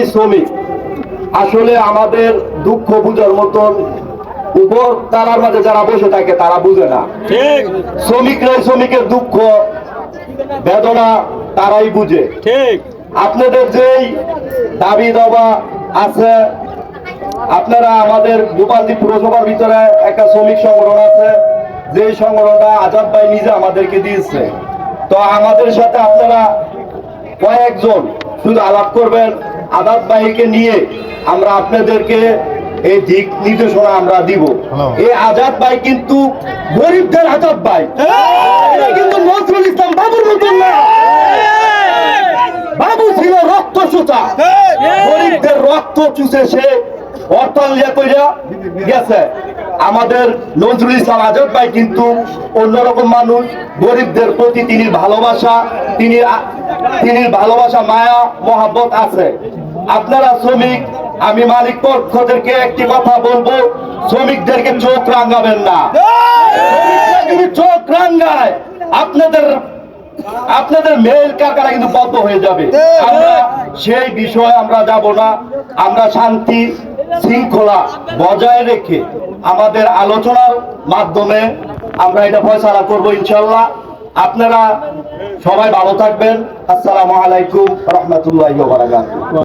এই শ্রমিক আসলে আমাদের দুঃখ বুঝার মতন উপর তারার মাঝে যারা বসে থাকে তারা বুঝে না। শ্রমিকরা শ্রমিকের দুঃখ বেদনা তারাই বুঝে। ঠিক। আপনাদের যেই দাবি দাবা আছে আপনারা আমাদের গোপালদী পুরসভার ভিতরে একটা শ্রমিক সংগঠন আছে যে সংগঠনটা আজাদ ভাই নিজে আমাদেরকে দিয়েছে। তো আমাদের সাথে আপনারা কয়েকজন শুধু আলাপ করবেন আজাদ ভাইকে নিয়ে আমরা আপনাদেরকে এই দিক নির্দেশনা আমরা দিব। এই আজাদ ভাই কিন্তু গরিবদের আজাদ ভাই। কিন্তু নজরুল ইসলাম বাবুর মতন না। বাবু ছিল রক্ত সুতা গরিবদের রক্ত চুষে সে অর্থালিয়া কইরা গেছে। আমাদের নজরুল ইসলাম আজাদ ভাই কিন্তু অন্যরকম মানুষ। গরিবদের প্রতি তিনি ভালোবাসা তিনি তিনি ভালোবাসা মায়া মহাব্বত আছে। আপনারা শ্রমিক, আমি মালিক পক্ষদেরকে একটি কথা বলব, শ্রমিকদেরকে চোখ রাঙাবেন না। চোখ রাঙ্গায় আপনাদের আপনাদের মেল কারখানা কিন্তু বন্ধ হয়ে যাবে। আমরা সেই বিষয়ে আমরা যাব না, আমরা শান্তি শৃঙ্খলা বজায় রেখে আমাদের আলোচনার মাধ্যমে আমরা এটা ফয়সালা করব ইনশাল্লাহ আপনারা সবাই ভালো থাকবেন। আসসালামু আলাইকুম, রহমতুল্লাহ